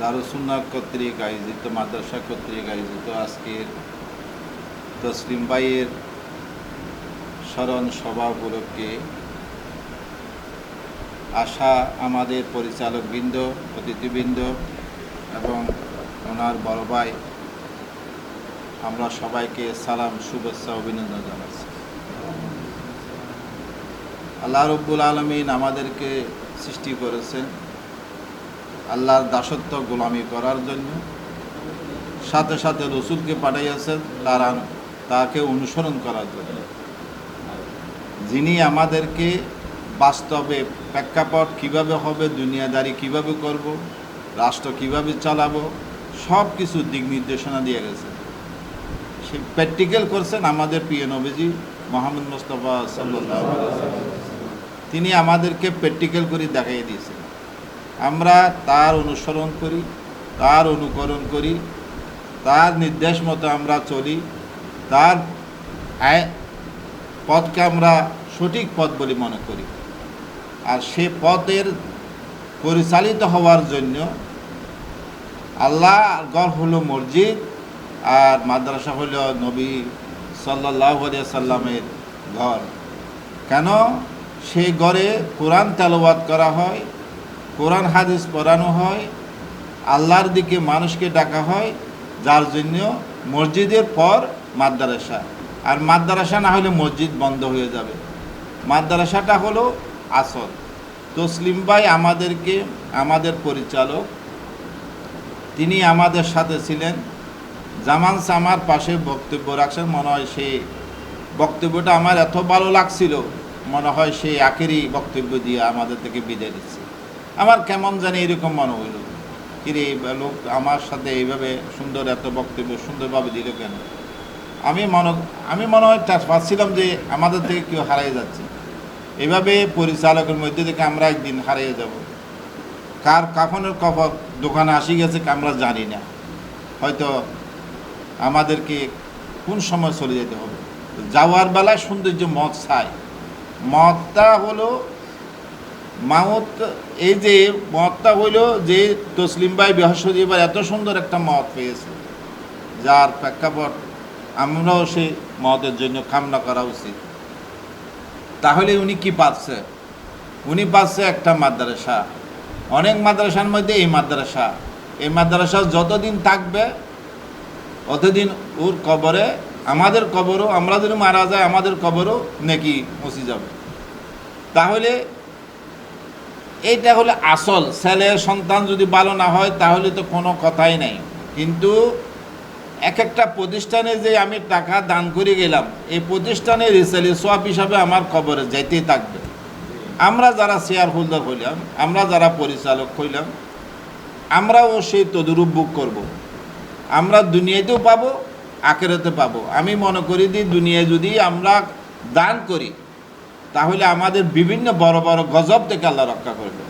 দারুসুন্না কর্তৃক আয়োজিত, মাদ্রাসা কর্তৃক আয়োজিত আজকের তসলিম বাইয়ের স্মরণ সভা উপলক্ষে আশা আমাদের পরিচালকবৃন্দ, অতিথিবৃন্দ এবং ওনার বড় ভাই, আমরা সবাইকে সালাম, শুভেচ্ছা, অভিনন্দন জানাচ্ছি। আল্লাহ রব্বুল আলমিন আমাদেরকে সৃষ্টি করেছেন। আল্লাহর দাসত্ব গোলামি করার জন্য। সাথে সাথে রসুলকে পাঠাইয়াছেন তারা তাকে অনুসরণ করার জন্য। যিনি আমাদেরকে বাস্তবে প্রেক্ষাপট কীভাবে হবে, দুনিয়াদারি কীভাবে করব, রাষ্ট্র কীভাবে চালাবো, সব কিছু দিক নির্দেশনা দিয়ে গেছে। সে প্র্যাকটিক্যাল করছেন আমাদের প্রিয় নবীজি মোহাম্মদ মোস্তফা সাল্লাহ তিনি আমাদেরকে প্র্যাকটিক্যাল করে দেখাই দিয়েছেন। আমরা তার অনুসরণ করি, তার অনুকরণ করি, তার নির্দেশ মতো আমরা চলি, তার পথকে আমরা সঠিক পথ বলে মনে করি। আর সে পথের পরিচালিত হওয়ার জন্য আল্লাহ গড় হলো মসজিদ আর মাদ্রাসা হলো নবী সাল্লাহ সাল্লামের ঘর। কেন? সেই ঘরে কোরআন তেলাওয়াত করা হয় কোরআন, হাদিস পড়ানো হয়, আল্লাহর দিকে মানুষকে ডাকা হয়, যার জন্য মসজিদের পর মাদ্রাসা। আর মাদ্রাসা না হলে মসজিদ বন্ধ হয়ে যাবে। মাদ্রাসাটা হলো আসল। তসলিম ভাই আমাদেরকে, আমাদের পরিচালক, তিনি আমাদের সাথে ছিলেন। জামান সামার পাশে বক্তব্য রাখছেন, মনে হয় সেই বক্তব্যটা আমার এত ভালো লাগছিল, মনে হয় সেই আখেরই বক্তব্য দিয়ে আমাদের থেকে বিদায় দিচ্ছে আমার কেমন জানি এরকম মনে হইল। কিরে লোক আমার সাথে এইভাবে সুন্দর এত বক্তব্য সুন্দরভাবে দিল কেন? আমি মনে আমি মনে হয় পাচ্ছিলাম যে আমাদের থেকে কেউ হারিয়ে যাচ্ছে। এভাবে পরিচালকের মধ্যে থেকে আমরা একদিন হারিয়ে যাব। কার কাফনের কফর দোকানে আসি গেছে আমরা জানি না। হয়তো আমাদেরকে কোন সময় চলে যেতে হবে? যাওয়ার বেলায় সৌন্দর্য মদ চাই। মদটা হলো মামত এই যে মদটা হইল যে তসলিম ভাই বৃহস্পতিবার এত সুন্দর একটা মদ পেয়েছে, যার প্রেক্ষাপট আমরাও সেই মদের জন্য কামনা করা উচিত। তাহলে উনি কি পাচ্ছে? উনি পাচ্ছে একটা মাদ্রাসা। অনেক মাদ্রাসার মধ্যে এই মাদ্রাসা। এই মাদ্রাসা যতদিন থাকবে, অতদিন ওর কবরে, আমাদের কবরও, আমরা যদি মারা যায় আমাদের কবরও নাকি মুছি যাবে। তাহলে এইটা হলো আসল। ছেলে সন্তান যদি ভালো না হয়, তাহলে তো কোনো কথাই নাই। কিন্তু এক একটা প্রতিষ্ঠানে যে আমি টাকা দান করে গেলাম, এই প্রতিষ্ঠানে রিসেলি সোয়াব হিসাবে আমার খবরে যাইতেই থাকবে। আমরা যারা শেয়ার হোল্ডার হইলাম, আমরা যারা পরিচালক হইলাম, আমরাও সেই তদুরূপ বুক করব। আমরা দুনিয়াতেও পাবো, আখেরাতে পাবো। আমি মনে করি যে দুনিয়ায় যদি আমরা দান করি তাহলে আমাদের বিভিন্ন বড় বড় গজব থেকে আল্লাহ রক্ষা করবে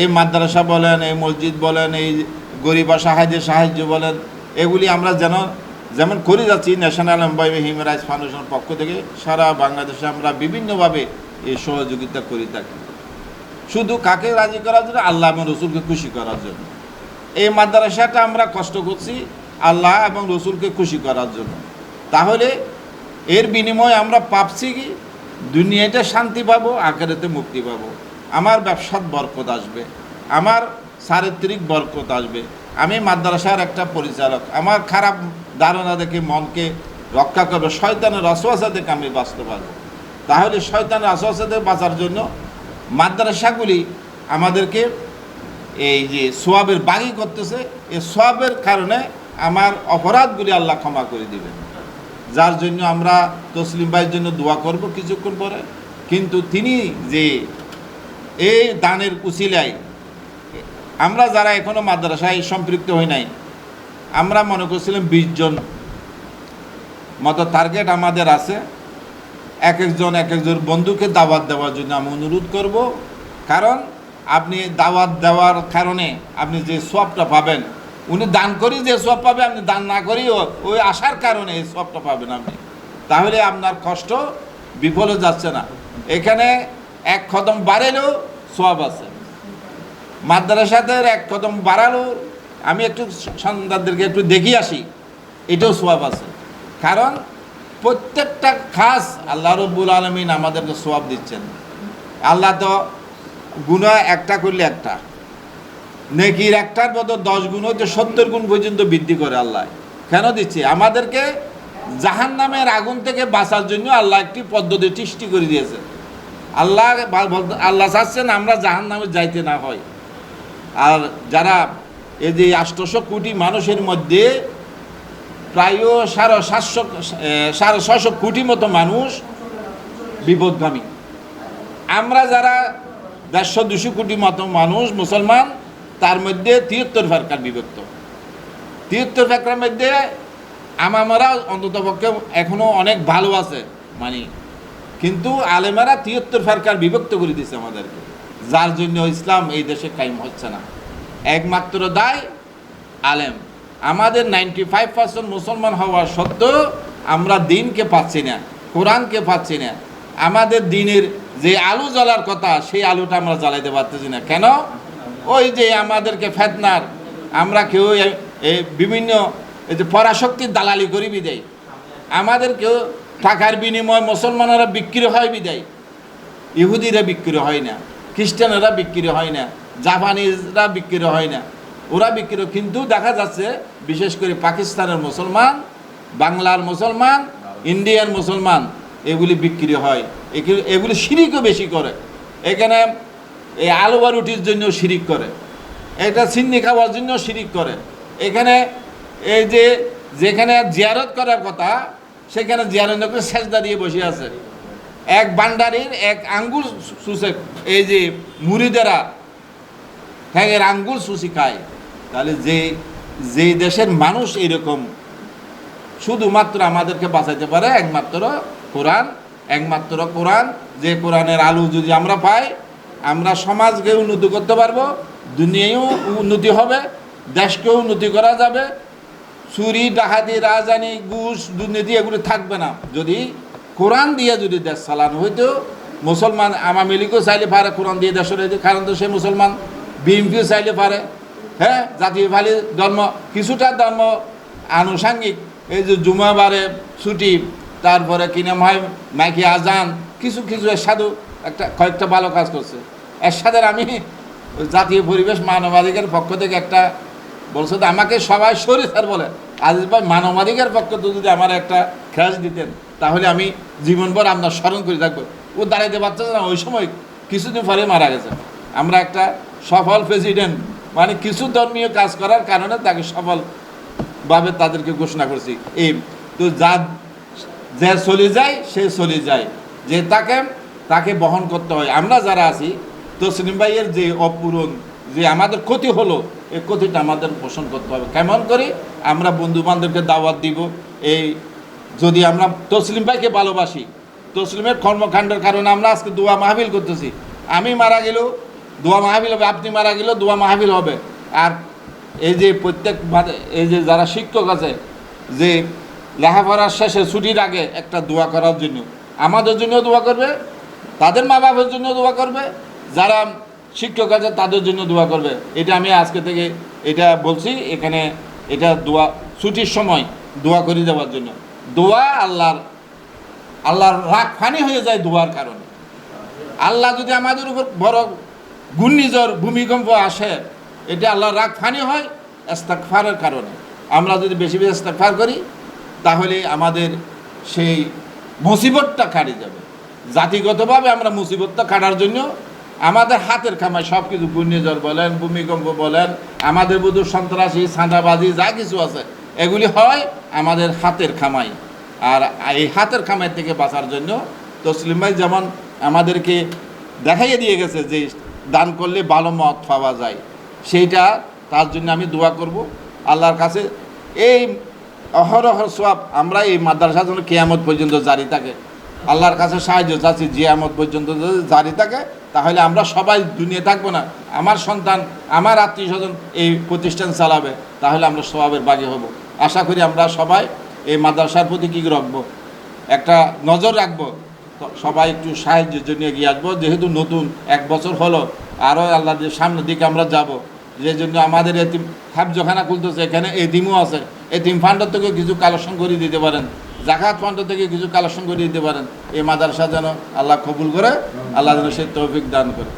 এই মাদ্রাসা বলেন, এই মসজিদ বলেন, এই গরিবা সাহায্য সাহায্য বলেন, এগুলি আমরা যেন, যেমন করে যাচ্ছি ন্যাশনাল এমপ্লয়ি হিউম্যান রাইটস ফাউন্ডেশনের পক্ষ থেকে সারা বাংলাদেশে আমরা বিভিন্নভাবে এই সহযোগিতা করে থাকি। শুধু কাকে রাজি করার জন্য? আল্লাহ এবং রসুলকে খুশি করার জন্য। এই মাদ্রাসাটা আমরা কষ্ট করছি আল্লাহ এবং রসুলকে খুশি করার জন্য। তাহলে এর বিনিময়ে আমরা পাপছি কি? দুনিয়াতে শান্তি পাবো, আখেরাতে মুক্তি পাবো। আমার ব্যবসার বরকত আসবে, আমার চারিত্রিক বরকত আসবে। আমি মাদ্রাসার একটা পরিচালক, আমার খারাপ ধারণা দেখে মনকে রক্ষা করবে, শয়তানের রসওয়াসা থেকে আমি বাঁচতে পারব। তাহলে শয়তানের রসওয়াসা থেকে বাঁচার জন্য মাদ্রাসাগুলি আমাদেরকে এই যে সোয়াবের বাগি করতেছে, এই সোয়াবের কারণে আমার অপরাধগুলি আল্লাহ ক্ষমা করে দিবেন। যার জন্য আমরা তসলিম ভাইয়ের জন্য দোয়া করব কিছুক্ষণ পরে। কিন্তু তিনি যে এই দানের কুচিলায় আমরা যারা এখনও মাদ্রাসায় সম্পৃক্ত হই নাই, আমরা মনে করছিলাম বিশ জন মতো টার্গেট আমাদের আছে। এক একজন এক একজন বন্ধুকে দাওয়াত দেওয়ার জন্য আমি অনুরোধ করব। কারণ আপনি দাওয়াত দেওয়ার কারণে আপনি যে সবটা পাবেন উনি দান করি যে সব পাবে, আপনি দান না করি ওই আসার কারণে এই সবটা পাবেন আপনি। তাহলে আপনার কষ্ট বিফলে যাচ্ছে না। এখানে এক কদম বাড়েলেও সব আছে। মাদ্রাসাদের এক কদম বাড়ালো, আমি একটু সন্তানদেরকে একটু দেখি আসি, এটাও সোয়াব আছে। কারণ প্রত্যেকটা খাস আল্লাহ রব্বুল আলমিন আমাদেরকে সোয়াব দিচ্ছেন। আল্লাহ তো গুণা একটা করলে একটা। নেকির একটার বদল দশ গুণ হচ্ছে সত্তর গুণ পর্যন্ত বৃদ্ধি করে আল্লাহ। কেন দিচ্ছে? আমাদেরকে জাহান নামের আগুন থেকে বাঁচার জন্য আল্লাহ একটি পদ্ধতি সৃষ্টি করে দিয়েছে। আল্লাহ আল্লাহ চাচ্ছেন আমরা জাহান নামে যাইতে না হয়। আর যারা এই যে আষ্টশো কোটি মানুষের মধ্যে প্রায় সাড়ে সাতশো সাড়ে ছশো কোটি মতো মানুষ বিপদগামী। আমরা যারা দেড়শো দুশো কোটি মতো মানুষ মুসলমান তার মধ্যে তিয়াত্তর ফেরকার বিভক্ত। তিয়াত্তর ফেরকার মধ্যে আমারা অন্তত পক্ষে এখনও অনেক ভালো আছে মানে। কিন্তু আলেমেরা তিয়াত্তর ফেরকার বিভক্ত করে দিছে আমাদেরকে। যার জন্য ইসলাম এই দেশে কায়েম হচ্ছে না। একমাত্র দায় আলেম। আমাদের নাইনটি ফাইভ পার্সেন্ট মুসলমান হওয়া সত্ত্বেও আমরা দিনকে পাচ্ছি না, কোরআনকে পাচ্ছি না। আমাদের দিনের যে আলু জ্বলার কথা, সেই আলুটা আমরা জ্বালাইতে পারতেছি না। কেন? ওই যে আমাদেরকে ফেতনার, আমরা কেউ বিভিন্ন এই যে পরাশক্তির দালালি করি বিদায়। আমাদের কেউ টাকার বিনিময় মুসলমানেরা বিক্রি হয় বিদায়। ইহুদিরা বিক্রি হয় না, খ্রিস্টানেরা বিক্রি হয় না, জাপানিজরা বিক্রি হয় না, ওরা বিক্রি কিন্তু দেখা যাচ্ছে, বিশেষ করে পাকিস্তানের মুসলমান, বাংলার মুসলমান, ইন্ডিয়ার মুসলমান, এগুলি বিক্রি হয়। এগুলি- এগুলি শিরিকও বেশি করে। এখানে এই আলু বা রুটির জন্য শিরিক করে। এটা সিন্নি খাওয়ার জন্য শিরিক করে। এখানে এই যে, যেখানে জিয়ারত করার কথা, সেখানে জিয়ারত করে সেজদা দিয়ে বসে আছে। এক বান্ডারির এক আঙ্গুল সুসে, এই যে মুড়িদেরা এর আঙ্গুল সুসি খায়। তাহলে যে যে দেশের মানুষ এরকম, শুধুমাত্র আমাদেরকে বাঁচাইতে পারে একমাত্র কোরআন একমাত্র কোরআন। যে কোরআনের আলু যদি আমরা পাই আমরা সমাজকে উন্নতি করতে পারব, দুনিয়ায়ও উন্নতি হবে, দেশকেও উন্নতি করা যাবে। চুরি, ডাকাতি, রাজধানী, ঘুষ, দুর্নীতি এগুলো থাকবে না। যদি কোরআন দিয়ে যদি দেশ চালানো হইতো, মুসলমান আওয়ামী লীগও চাইলে পারে, কোরআন দিয়ে দেশের কারণ তো সে মুসলমান, বিএনপিও চাইলে পারে। হ্যাঁ জাতীয় ভালি ধর্ম, কিছুটা ধর্ম আনুষাঙ্গিক, এই যে জুমাবারে ছুটি, তারপরে কি নাম হয় মাইকি আজান, কিছু কিছু সাধু একটা কয়েকটা ভালো কাজ করছে। এর সাথে আমি জাতীয় পরিবেশ মানবাধিকার পক্ষ থেকে একটা বলছে তো আমাকে সবাই সরি স্যার বলে। আজিজ ভাই, মানবাধিকার পক্ষ তো যদি আমার একটা খেয়াল দিতেন, তাহলে আমি জীবনভর আপনার স্মরণ করে থাকব। ও দাঁড়াইতে পারছে না, ওই সময় কিছুদিন পরে মারা গেছে। আমরা একটা সফল প্রেসিডেন্ট মানে কিছু ধর্মীয় কাজ করার কারণে তাকে সফলভাবে তাদেরকে ঘোষণা করছি। এই তো যা, যে চলে যায়, সে চলে যায়। যে তাকে তাকে বহন করতে হয়। আমরা যারা আছি তসলিম ভাইয়ের যে অপূরণ, যে আমাদের ক্ষতি হলো এই ক্ষতিটা আমাদের পোষণ করতে হবে। কেমন করে? আমরা বন্ধু বান্ধবকে দাওয়াত দিব। এই যদি আমরা তসলিম ভাইকে ভালোবাসি, তসলিমের কর্মকাণ্ডের কারণে আমরা আজকে দোয়া মাহবিল করতেছি। আমি মারা গেলেও দোয়া মাহবিল হবে, আপনি মারা গেলেও দোয়া মাহবিল হবে। আর এই যে প্রত্যেক এই যে যারা শিক্ষক আছে, যে লেখাপড়ার শেষে ছুটির আগে একটা দোয়া করার জন্য, আমাদের জন্য দোয়া করবে তাদের মা বাবার জন্য দোয়া করবে, যারা শিক্ষক আছে তাদের জন্য দোয়া করবে। এটা আমি আজকে থেকে এটা বলছি, এখানে এটা দোয়া, ছুটির সময় দোয়া করে দেওয়ার জন্য। দোয়া আল্লাহর আল্লাহর রাগ ফানি হয়ে যায় দোয়ার কারণে। আল্লাহ যদি আমাদের উপর বড় ঘূর্ণিঝড়, ভূমিকম্প আসে, এটা আল্লাহর রাগ ফানি হয় ইস্তেগফারের কারণে। আমরা যদি বেশি বেশি ইস্তেগফার করি, তাহলে আমাদের সেই মুসিবতটা কাটে যাবে। জাতিগতভাবে আমরা মুসিবতটা কাটার জন্য আমাদের হাতের খামায় সব কিছু ঘূর্ণিঝড় বলেন, ভূমিকম্প বলেন, আমাদের বুধ সন্ত্রাসী ছাঁদাবাজি যা কিছু আছে, এগুলি হয় আমাদের হাতের খামাই আর এই হাতের খামাই থেকে বাঁচার জন্য তসলিম ভাই যেমন আমাদেরকে দেখাইয়ে দিয়ে গেছে যে দান করলে ভালো মত পাওয়া যায়, সেইটা তার জন্য আমি দোয়া করব। আল্লাহর কাছে এই অহরহ সব আমরা এই মাদ্রাসা যেন কেয়ামত পর্যন্ত জারি থাকে। আল্লাহর কাছে সাহায্য চাচ্ছি, জিয়ামত পর্যন্ত যদি জারি থাকে, তাহলে আমরা সবাই দুনিয়া থাকব না। আমার সন্তান, আমার আত্মীয় স্বজন এই প্রতিষ্ঠান চালাবে, তাহলে আমরা স্বভাবের বাগি হব। আশা করি আমরা সবাই এই মাদ্রাসার প্রতি কী রাখব? একটা নজর রাখব। সবাই একটু সাহায্যের জন্য এগিয়ে আসব। যেহেতু নতুন, এক বছর হলো, আরও আল্লাহ সামনের দিকে আমরা যাব। যে জন্য আমাদের এতিম হাবজখানা খুলতেছে, এখানে এতিমও আছে। এতিম ফান্ডের থেকে কিছু কালেকশন করে দিতে পারেন। জাকাত ফান্ড থেকে কিছু কালেকশন করে দিতে পারেন। এই মাদ্রাসা যেন আল্লাহ কবুল করে, আল্লাহ যেন সে তৌফিক দান করে।